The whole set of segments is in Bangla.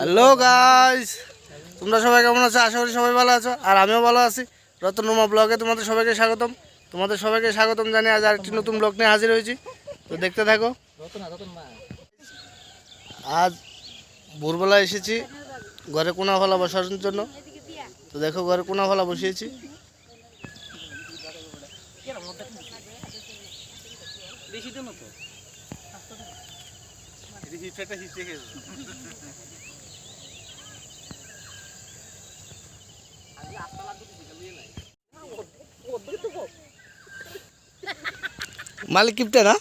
হ্যালো গাইজ তোমরা সবাই কেমন আছো? আশা করি সবাই ভালো আছো। আর আমিও ভালো আছি। রতনুমা ব্লগে তোমাদের সবাইকে স্বাগতম। তোমাদের সবাইকে স্বাগতম জানিয়ে আজ আরেকটি নতুন ব্লগ নিয়ে হাজির হয়েছি। তো দেখতে থাকো। আজ ভোরবেলা এসেছি। ঘরে কোনা ফলা বসার জন্য। তো দেখো, ঘরে কোনা ফলা বসিয়েছি। মালিক কিপটে না?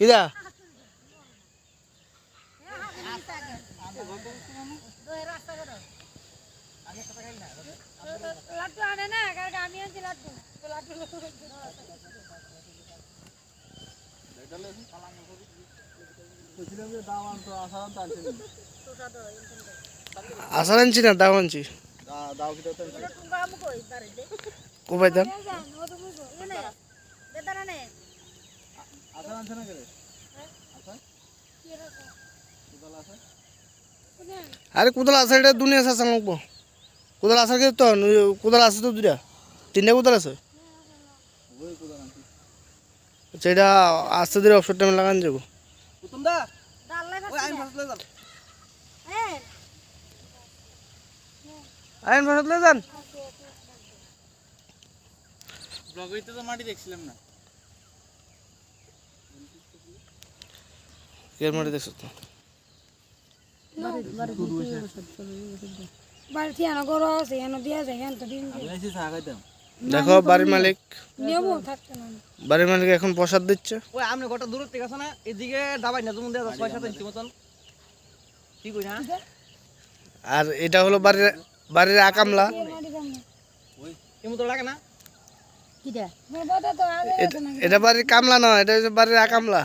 ইদা। লাড্ডু আনে না কারণ আমি আনছি লাড্ডু লাড্ডু। আসার আনছি না, দাও আনছি। কোপাই দাম আরে কোদাল আছে, এটা দুনিয়া আছে সামগ্র কোদাল আছে কি তো কোদাল আছে তো দুটা তিনটা কোদাল আছে? সেটা আস্তে ধীরে অবসর টাইমে লাগান যাব। আইন ভাষাতলে যান। ব্লগেতে তো মাটি দেখছিলাম না। কের মাটি দেখছ তো? দিয়া যায় এনে তো দিন এসে চা খাইতাম। দেখো বাড়ির মালিক। নেব থাকতে না। বাড়ির মালিক এখন প্রসাদ দিচ্ছে। ওই আপনি গোটা দূর থেকে আছে না এদিকে দাবাই না তুমি দেখা ছয় সাত ইঞ্চি মতন। কি কই হ্যাঁ? আর এটা হলো বাড়ির বাড়ির আকামলা না? এমন তো লাগে না এটা- এটা বাড়ির কামলা নয় এটা হচ্ছে বাড়ির আকামলা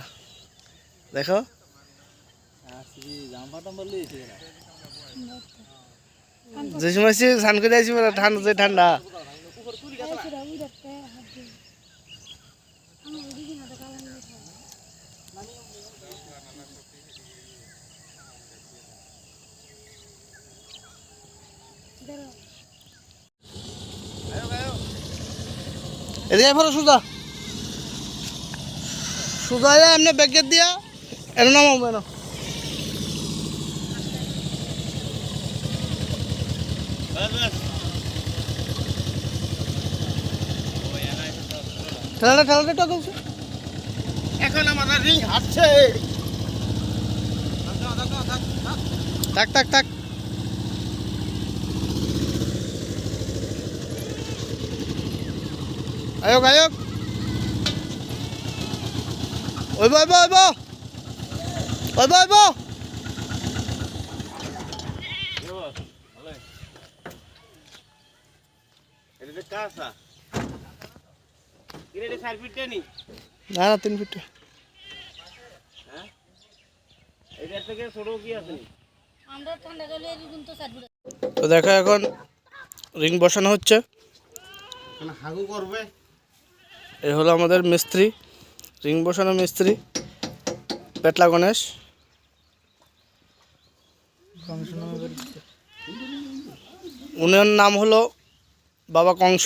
দেখো। যে সময় সে স্নান করে আসি বলে ঠান্ডা যে ঠান্ডা। না? এদিকে ফেরো সুদা সুদা এমনি ব্যাগের দিয়া এর নাম এন। ঠেলাটা ঠেলাটা টক এখন আমাদের রিং হাঁটছে। থাক থাক থাক। আয়োগ আয়োগ। ওইব ওইব ওইব। ওইব ওইব। এটা চার ফিটটা নি? না না তিন ফিট। হ্যাঁ? এটা থেকে ছোট কি আছে নি? আমরা ঠান্ডা জলে এরকম তো দেখো এখন রিং বসানো হচ্ছে। হাগু করবে। এ হলো আমাদের মিস্ত্রি রিং বসানো মিস্ত্রি পেটলা গণেশ। উনার নাম হলো বাবা কংস।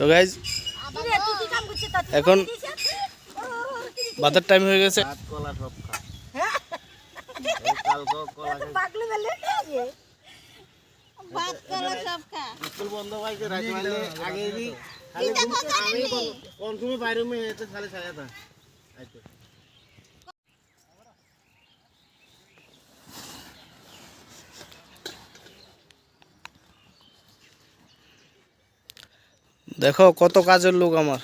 তো গাইজ এখন বাজার টাইম হয়ে গেছে। ভাত কলা সব খা। সাড়ে কলা পাগলি বেলে নিয়ে ভাত কলা সব খা স্কুল বন্ধ পাইছে রাখি মানে আগে দি খালি আমি কোন সময় বাইরে মে এতে খালি ছায়া থা আইতো দেখো কত কাজের লোক আমার।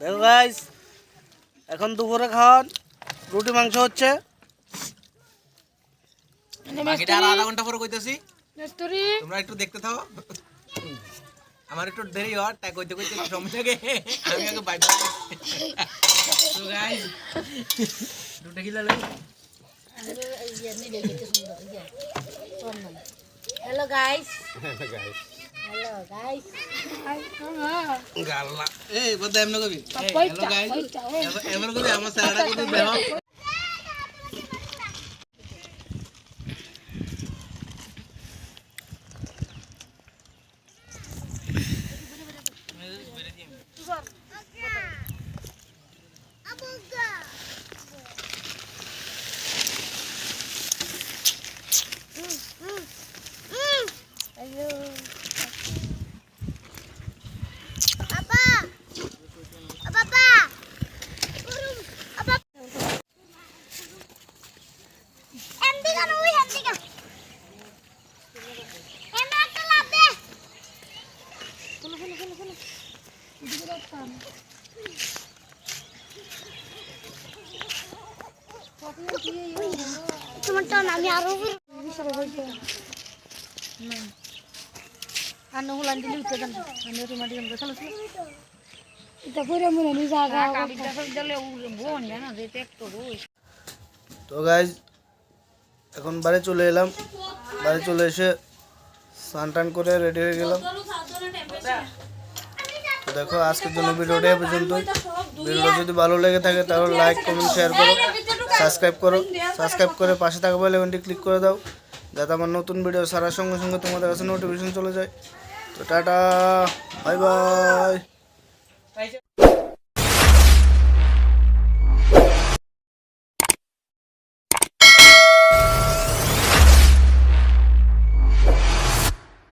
দেখো এখন দুপুরে খাওয়ান রুটি মাংস হচ্ছে। বাকিটা আর আধা ঘণ্টা পরে কইতেছি। তোমরা একটু দেখতে থাকো আমার একটু দেরি হয় তাই কইতে কইতে সময় লাগে। আমি আগে বাইক তো গাইস দুটো কিলো লাগে হ্যালো গাইস হ্যালো গাইস গাল্লা। এই বদা এমন কবি হ্যালো গাইস এমন কবি আমার স্যারটা কইতে দেখো হ্যালো তোমারটা আমি আরও আর নহুলান দিলি উঠতে দেন আমি ওটি মাটি দেন চলো চলো এটা করে মনে নি জায়গা কাবিটা সব দিলে বোন জানা যেতে একটু রুই তো গাইজ এখন বাড়ি চলে এলাম। বাড়ি চলে এসে স্নান টান করে রেডি হয়ে গেলাম। তো দেখো আজকের জন্য ভিডিওটা এ পর্যন্তই। ভিডিওটা যদি ভালো লেগে থাকে তাহলে লাইক কমেন্ট শেয়ার করো। সাবস্ক্রাইব করো সাবস্ক্রাইব করে পাশে থাকা বলে আইকনটি ক্লিক করে দাও যাতে আমার নতুন ভিডিও সারার সঙ্গে সঙ্গে তোমাদের কাছে নোটিফিকেশন চলে যায়। তো টাটা বাই বাই